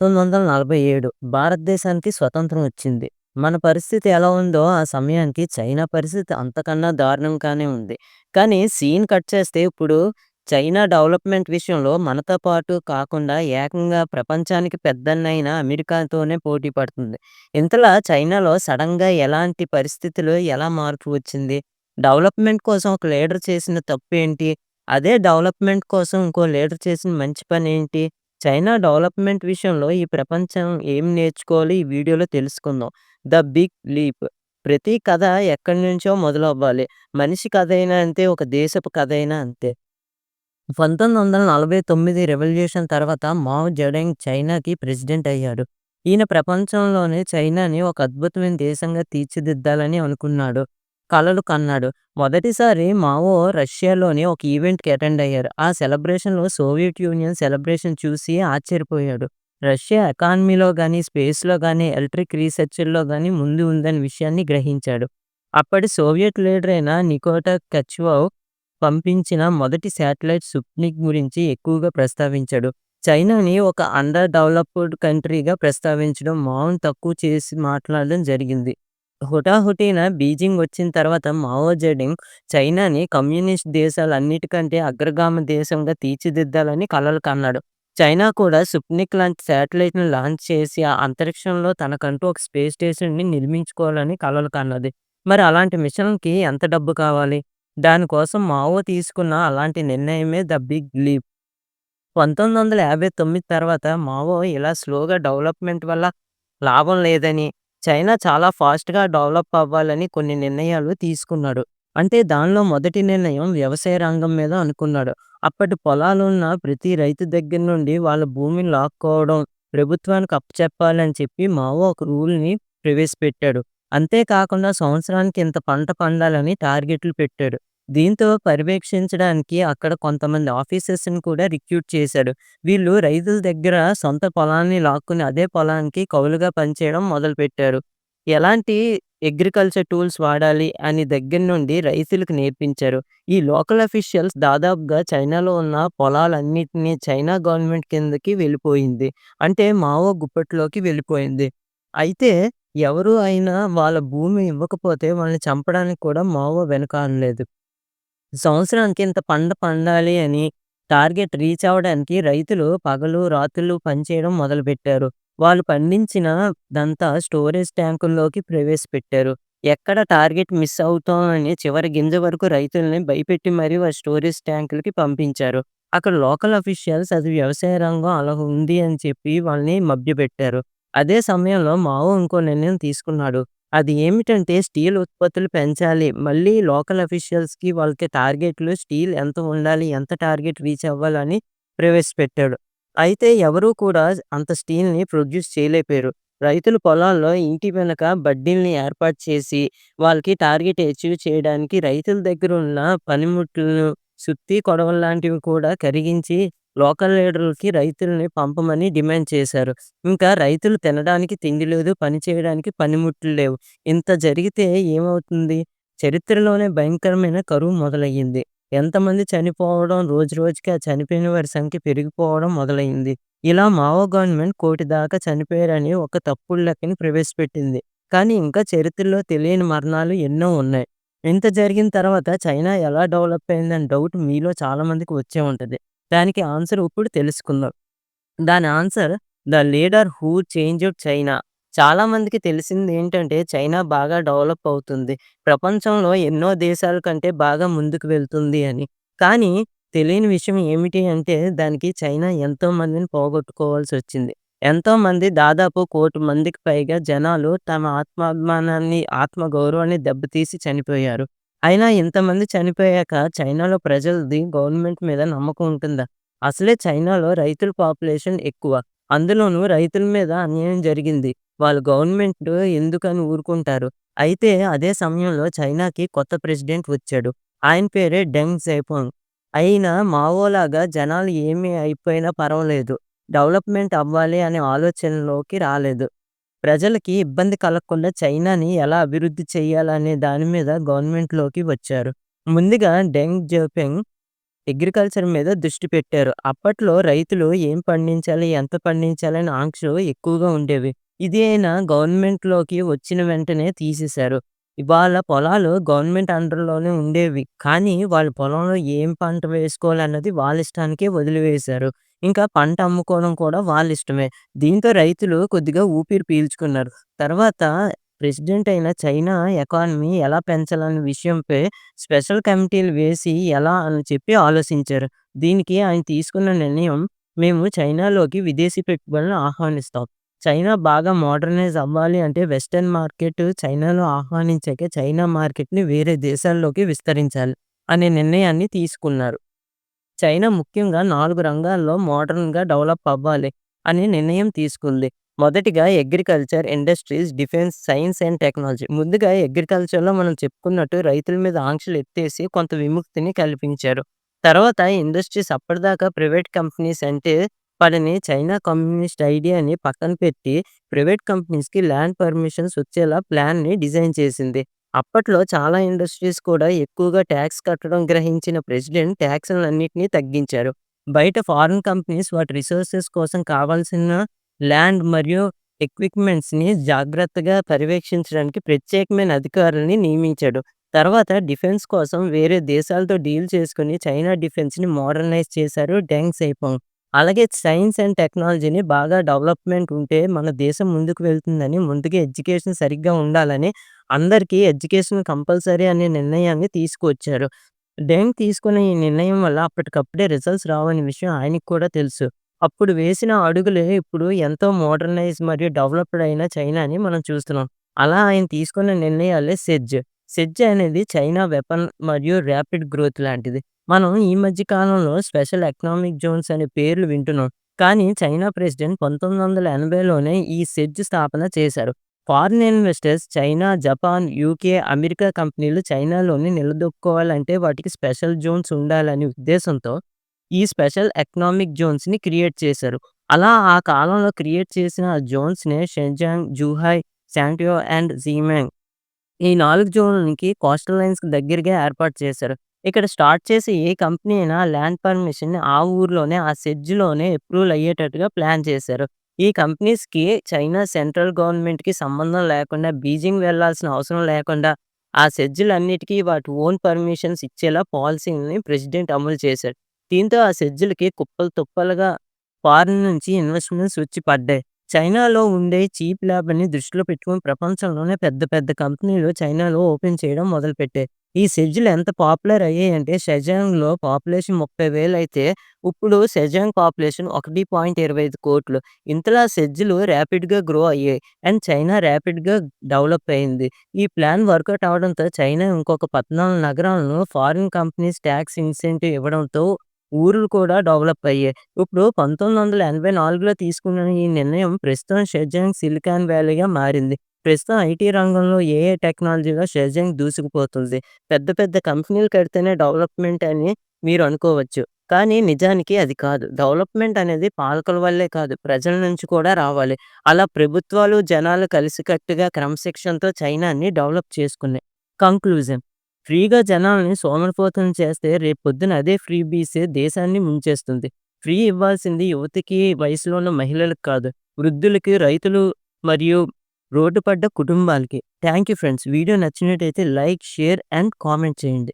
1947 భారతదేశానికి స్వతంత్రం వచ్చింది. మన పరిస్థితి ఎలా ఉందో ఆ సమయానికి చైనా పరిస్థితి అంతకన్నా దారుణంగానే ఉంది. కానీ సీన్ కట్ చేస్తే ఇప్పుడు చైనా డెవలప్‌మెంట్ విషయంలో మనతో పాటు కాకుండా ఏకంగా ప్రపంచానికి పెద్దన్నైన అమెరికాతోనే పోటీ పడుతుంది. ఇంతలా చైనాలో సడన్గా ఎలాంటి పరిస్థితులు ఎలా మార్పు వచ్చింది? డెవలప్‌మెంట్ కోసం ఒక లీడర్ చేసిన తప్పు ఏంటి అదే డెవలప్‌మెంట్ కోసం ఇంకో లీడర్ చేసిన మంచి పని ఏంటి చైనా డెవలప్‌మెంట్ విషయంలో ఈ ప్రపంచం ఏం నేర్చుకోవాలి ఈ వీడియోలో తెలుసుకుందాం. 'ద బిగ్ లీప్' ప్రతి కథ ఎక్కడి నుంచో మొదలవ్వాలి. మనిషి కథైనా అంతే, ఒక దేశపు కథైనా అంతే. 1949 రెవల్యూషన్ తర్వాత మావ్ జెడాంగ్ చైనాకి ప్రెసిడెంట్ అయ్యాడు. ఈయన ప్రపంచంలోనే చైనాని ఒక అద్భుతమైన దేశంగా తీర్చిదిద్దాలని అనుకున్నాడు. కలలు కన్నాడు. మొదటిసారి మావో రష్యాలోని ఒక ఈవెంట్‌కి అటెండ్ అయ్యారు. ఆ సెలబ్రేషన్‌లో సోవియట్ యూనియన్ సెలబ్రేషన్ చూసి ఆశ్చర్యపోయాడు. రష్యా ఎకానమీలో కానీ స్పేస్‌లో కానీ ఎలక్ట్రిక్ రీసెర్చ్‌ల్లో కానీ ముందు ఉందనే విషయాన్ని గ్రహించాడు. అప్పటి సోవియట్ లీడర్ అయిన నికోటా కచ్వావ్ పంపించిన మొదటి శాటిలైట్ సుప్నిక్ గురించి ఎక్కువగా ప్రస్తావించాడు. చైనాని ఒక అండర్ డెవలప్డ్ కంట్రీగా ప్రస్తావించడం, మౌన్ తక్కువ చేసి మాట్లాడడం జరిగింది. హుటాహుటిన బీజింగ్ వచ్చిన తర్వాత మావో జెడింగ్ చైనాని కమ్యూనిస్ట్ దేశాలన్నిటికంటే అగ్రగామి దేశంగా తీర్చిదిద్దాలని కలలు కన్నాడు. చైనా కూడా స్పుట్నిక్ లాంటి శాటిలైట్‌ని లాంచ్ చేసి ఆ అంతరిక్షంలో తనకంటూ ఒక స్పేస్ స్టేషన్‌ని నిర్మించుకోవాలని కలలు కన్నది. మరి అలాంటి మిషన్‌కి ఎంత డబ్బు కావాలి? దానికోసం మావో తీసుకున్న అలాంటి నిర్ణయమే 'ద బిగ్ లీప్'. 1959 తర్వాత మావో ఇలా స్లోగా డెవలప్‌మెంట్ వల్ల లాభం లేదని, చైనా చాలా ఫాస్ట్‌గా డెవలప్ అవ్వాలని కొన్ని నిర్ణయాలు తీసుకున్నాడు. అంటే దానిలో మొదటి నిర్ణయం వ్యవసాయ రంగం మీద అనుకున్నాడు. అప్పటి పొలాలున్న ప్రతి రైతు దగ్గర నుండి వాళ్ళ భూమిని లాక్కోవడం, ప్రభుత్వానికి అప్పచెప్పాలని చెప్పి మావో ఒక రూల్‌ని ప్రవేశపెట్టాడు. అంతేకాకుండా సంవత్సరానికి ఇంత పంట పండాలని టార్గెట్లు పెట్టాడు. దీంతో పర్యవేక్షించడానికి అక్కడ కొంతమంది ఆఫీసర్స్‌ని కూడా రిక్రూట్ చేశాడు. వీళ్ళు రైతుల దగ్గర సొంత పొలాన్ని లాక్కుని అదే పొలానికి కౌలుగా పనిచేయడం మొదలుపెట్టారు. ఎలాంటి అగ్రికల్చర్ టూల్స్ వాడాలి అని దగ్గర నుండి రైతులకు నేర్పించారు. ఈ లోకల్ అఫీషియల్స్ దాదాపుగా చైనాలో ఉన్న పొలాలన్నిటిని చైనా గవర్నమెంట్ కిందకి వెళ్ళిపోయింది. అంటే మావో గుప్పట్లోకి వెళ్ళిపోయింది. అయితే ఎవరు అయినా వాళ్ళ భూమి ఇవ్వకపోతే వాళ్ళని చంపడానికి కూడా మావో వెనకాడలేదు. సంవత్సరానికి ఇంత పంట పండాలి అని టార్గెట్ రీచ్ అవ్వడానికి రైతులు పగలు, రాత్రులు పనిచేయడం మొదలుపెట్టారు. వాళ్ళు పండించిన దంతా స్టోరేజ్ ట్యాంకుల్లోకి ప్రవేశపెట్టారు. ఎక్కడ టార్గెట్ మిస్ అవుతామని చివరి గింజ వరకు రైతుల్ని భయపెట్టి మరీ వారి స్టోరేజ్ ట్యాంకులకి పంపించారు. అక్కడ లోకల్ అఫీషియల్స్ అది వ్యవసాయ రంగం అలా ఉంది అని చెప్పి వాళ్ళని మభ్యపెట్టారు. అదే సమయంలో మావో ఇంకో నిర్ణయం తీసుకున్నాడు. అది ఏమిటంటే స్టీల్ ఉత్పత్తులు పెంచాలి. మళ్ళీ లోకల్ అఫీషియల్స్‌కి వాళ్ళకి టార్గెట్లు స్టీల్ ఎంత ఉండాలి, ఎంత టార్గెట్ రీచ్ అవ్వాలని ప్రవేశపెట్టాడు. అయితే ఎవరూ కూడా అంత స్టీల్‌ని ప్రొడ్యూస్ చేయలేపారు రైతుల పొలాల్లో ఇంటి వెనక బడ్డీల్ని ఏర్పాటు చేసి వాళ్ళకి టార్గెట్ అచీవ్ చేయడానికి రైతుల దగ్గర ఉన్న పనిముట్లు, సుత్తి, కొడవల్లాంటివి కూడా కరిగించి లోకల్ లీడర్‌లకి రైతుల్ని పంపమని డిమాండ్ చేశారు. ఇంకా రైతులు తినడానికి తిండి లేదు, పని చేయడానికి పనిముట్లు లేవు. ఇంత జరిగితే ఏమవుతుంది? చరిత్రలోనే భయంకరమైన కరువు మొదలయ్యింది. ఎంతమంది చనిపోవడం రోజురోజుకి ఆ చనిపోయిన వారి సంఖ్య పెరిగిపోవడం మొదలైంది. ఇలా మావో గవర్నమెంట్ కోటి దాకా చనిపోయారని ఒక తప్పుడు లెక్కని ప్రవేశపెట్టింది. కానీ ఇంకా చరిత్రలో తెలియని మరణాలు ఎన్నో ఉన్నాయి. ఇంత జరిగిన తర్వాత చైనా ఎలా డెవలప్ అయిందని డౌట్ మీలో చాలామందికి వచ్చే ఉంటది. దానికి ఆన్సర్ ఇప్పుడు తెలుసుకుందాం. దాని answer 'the leader who changed China'. చాలామందికి తెలిసింది ఏంటంటే చైనా బాగా డెవలప్ అవుతుంది. ప్రపంచంలో ఎన్నో దేశాల కంటే బాగా ముందుకు వెళ్తుంది అని. కానీ తెలియని విషయం ఏమిటి అంటే దానికి చైనా ఎంతో మందిని పోగొట్టుకోవాల్సొచ్చింది. ఎంతోమంది దాదాపు కోటి మందికి పైగా జనాలు తమ ఆత్మాభిమానాన్ని, ఆత్మగౌరవాన్ని దెబ్బతీసి చనిపోయారు. అయినా ఇంతమంది చనిపోయాక చైనాలో ప్రజలది గవర్నమెంట్ మీద నమ్మకం ఉంటుందా? అసలే చైనాలో రైతుల పాపులేషన్ ఎక్కువ. అందులోనూ రైతుల మీద అన్యాయం జరిగింది. వాళ్ళు గవర్నమెంట్ ఎందుకని ఊరుకుంటారు? అయితే అదే సమయంలో చైనాకి కొత్త ప్రెసిడెంట్ వచ్చాడు. ఆయన పేరే డెంగ్ జైపాంగ్. అయినా మావోలాగా జనాలు ఏమి అయిపోయినా పర్వాలేదు. డెవలప్‌మెంట్ అవ్వాలి అనే ఆలోచనలోకి రాలేదు. ప్రజలకి ఇబ్బంది కలగకుండా చైనాని ఎలా అభివృద్ధి చేయాలనే దాని మీద గవర్నమెంట్‌లోకి వచ్చారు. ముందుగా డెంగ్ జోపింగ్ అగ్రికల్చర్ మీద దృష్టి పెట్టారు. అప్పట్లో రైతులు ఏం పండించాలి, ఎంత పండించాలి అని ఆంక్షలు ఎక్కువగా ఉండేవి. ఇది అయినా గవర్నమెంట్‌లోకి వచ్చిన వెంటనే తీసేశారు. ఇవాళ పొలాలు గవర్నమెంట్ అండర్‌లోనే ఉండేవి. కానీ వాళ్ళ పొలంలో ఏం పంట వేసుకోవాలన్నది వాళ్ళ ఇష్టానికే వదిలివేశారు. ఇంకా పంట అమ్ముకోవడం కూడా వాళ్ళ ఇష్టమే. దీంతో రైతులు కొద్దిగా ఊపిరి పీల్చుకున్నారు. తర్వాత ప్రెసిడెంట్ అయిన చైనా ఎకానమీ ఎలా పెంచాలనే విషయంపై స్పెషల్ కమిటీలు వేసి ఎలా అని చెప్పి ఆలోచించారు. దీనికి ఆయన తీసుకున్న నిర్ణయం మేము చైనాలోకి విదేశీ పెట్టుబడులను ఆహ్వానిస్తాం. చైనా బాగా మోడర్నైజ్ అవ్వాలి అంటే వెస్టర్న్ మార్కెట్ చైనాలో ఆహ్వానించాక చైనా మార్కెట్‌ని వేరే దేశాల్లోకి విస్తరించాలి అనే నిర్ణయాన్ని తీసుకున్నారు. చైనా ముఖ్యంగా నాలుగు రంగాల్లో మోడర్న్‌గా డెవలప్ అవ్వాలి అనే నిర్ణయం తీసుకుంది. మొదటిగా agriculture, industries, defence, science and technology. ముందుగా అగ్రికల్చర్‌లో మనం చెప్పుకున్నట్టు రైతుల మీద ఆంక్షలు ఎత్తేసి కొంత విముక్తిని కల్పించారు. తర్వాత ఇండస్ట్రీస్ అప్పటిదాకా ప్రైవేట్ కంపెనీస్ అంటే పడని చైనా కమ్యూనిస్ట్ ఐడియాని పక్కన పెట్టి ప్రైవేట్ కంపెనీస్‌కి ల్యాండ్ పర్మిషన్స్ వచ్చేలా ప్లాన్‌ని డిజైన్ చేసింది. అప్పట్లో చాలా ఇండస్ట్రీస్ కూడా ఎక్కువగా ట్యాక్స్ కట్టడం గ్రహించిన ప్రెసిడెంట్ ట్యాక్స్లన్నింటినీ తగ్గించారు. బయట ఫారిన్ కంపెనీస్ వాటి రిసోర్సెస్ కోసం కావాల్సిన ల్యాండ్ మరియు ఎక్విప్‌మెంట్స్‌ని జాగ్రత్తగా పర్యవేక్షించడానికి ప్రత్యేకమైన అధికారులని నియమించాడు. తర్వాత డిఫెన్స్ కోసం వేరే దేశాలతో డీల్ చేసుకొని చైనా డిఫెన్స్‌ని మోడర్నైజ్ చేశారు డెంగ్ సైపాంగ్. అలాగే సైన్స్ అండ్ టెక్నాలజీని బాగా డెవలప్‌మెంట్ ఉంటే మన దేశం ముందుకు వెళ్తుందని ముందుగా ఎడ్యుకేషన్ సరిగ్గా ఉండాలని అందరికీ ఎడ్యుకేషన్ కంపల్సరీ అనే నిర్ణయాన్ని తీసుకొచ్చారు. డెంగ్ తీసుకున్న ఈ నిర్ణయం వల్ల అప్పటికప్పుడే రిజల్ట్స్ రావని విషయం ఆయనకి కూడా తెలుసు. అప్పుడు వేసిన అడుగులే ఇప్పుడు ఎంతో మోడర్నైజ్ మరియు డెవలప్డ్ అయిన చైనాని మనం చూస్తున్నాం. అలా ఆయన తీసుకున్న నిర్ణయాలే సెజ్ సెజ్ అనేది చైనా వెపన్ మరియు ర్యాపిడ్ గ్రోత్ లాంటిది. మనం ఈ మధ్య కాలంలో స్పెషల్ ఎకనామిక్ జోన్స్ అనే పేర్లు వింటున్నాం. కానీ చైనా ప్రెసిడెంట్ 1980లోనే ఈ సెడ్జ్ స్థాపన చేశారు. Foreign investors China, Japan, UK, America కంపెనీలు చైనాలోని నిలదొక్కుకోవాలంటే వాటికి స్పెషల్ జోన్స్ ఉండాలనే ఉద్దేశంతో ఈ స్పెషల్ ఎకనామిక్ జోన్స్‌ని క్రియేట్ చేశారు. అలా ఆ కాలంలో క్రియేట్ చేసిన జోన్స్‌నే షెన్‌జాంగ్, జూహాయ్, శాంటియో అండ్ జీమాంగ్ ఈ నాలుగు జోన్‌లకి కోస్టల్ లైన్స్‌కి దగ్గరగా ఏర్పాటు చేశారు. ఇక్కడ స్టార్ట్ చేసే ఏ కంపెనీ అయినా ల్యాండ్ పర్మిషన్ ఆ ఊర్లోనే ఆ సెడ్జ్‌లోనే అప్రూవల్ అయ్యేటట్టుగా ప్లాన్ చేశారు. ఈ కంపెనీస్‌కి చైనా సెంట్రల్ గవర్నమెంట్‌కి సంబంధం లేకుండా బీజింగ్ వెళ్ళాల్సిన అవసరం లేకుండా ఆ సెడ్జ్‌లన్నిటికీ వాటి ఓన్ పర్మిషన్స్ ఇచ్చేలా పాలసీని ప్రెసిడెంట్ అమలు చేశాడు. దీంతో ఆ సెడ్జ్‌లకి కుప్పలు తుప్పలుగా ఫారిన్ నుంచి ఇన్వెస్ట్‌మెంట్స్ వచ్చి పడ్డాయి. చైనాలో ఉండే చీప్ ల్యాబ్ని దృష్టిలో పెట్టుకొని ప్రపంచంలోనే పెద్ద పెద్ద కంపెనీలు చైనాలో ఓపెన్ చేయడం మొదలుపెట్టాయి. ఈ సెజ్లు ఎంత పాపులర్ అయ్యాయంటే షెజాంగ్‌లో పాపులేషన్ 30,000 అయితే ఇప్పుడు షెజాంగ్ పాపులేషన్ 1.25 ఇంతలా సెజ్లు ర్యాపిడ్‌గా గ్రో అయ్యాయి. అండ్ చైనా ర్యాపిడ్‌గా డెవలప్ అయింది. ఈ ప్లాన్ వర్కౌట్ అవడంతో చైనా ఇంకొక 14 నగరాలను ఫారిన్ కంపెనీస్ టాక్స్ ఇన్సెంటివ్ ఇవ్వడంతో ఊర్లు కూడా డెవలప్ అయ్యాయి. ఇప్పుడు 1984లో తీసుకున్న ఈ నిర్ణయం ప్రస్తుతం షెజాంగ్ సిలికాన్ వ్యాలీగా మారింది. ప్రస్తుతం ఐటీ రంగంలో ఏఏ టెక్నాలజీలో షెజాంగ్ దూసుకుపోతుంది. పెద్ద పెద్ద కంపెనీలు కడితేనే డెవలప్‌మెంట్ అని మీరు అనుకోవచ్చు. కానీ నిజానికి అది కాదు. డెవలప్‌మెంట్ అనేది పాలకుల వల్లే కాదు ప్రజల నుంచి కూడా రావాలి. అలా ప్రభుత్వాలు, జనాలు కలిసికట్టుగా క్రమశిక్షణతో చైనాని డెవలప్ చేసుకున్నాయి. కంక్లూజన్ ఫ్రీగా జనాల్ని సోమరిపోతం చేస్తే రేపు పొద్దున అదే ఫ్రీ బీసే దేశాన్ని ముంచేస్తుంది. ఫ్రీ ఇవ్వాల్సింది యువతకి, వయసులో ఉన్న మహిళలకు కాదు. వృద్ధులకి, రైతులు మరియు రోడ్డు పడ్డ కుటుంబాలకి. Thank you friends. వీడియో నచ్చినట్టయితే లైక్, షేర్ అండ్ కామెంట్ చేయండి.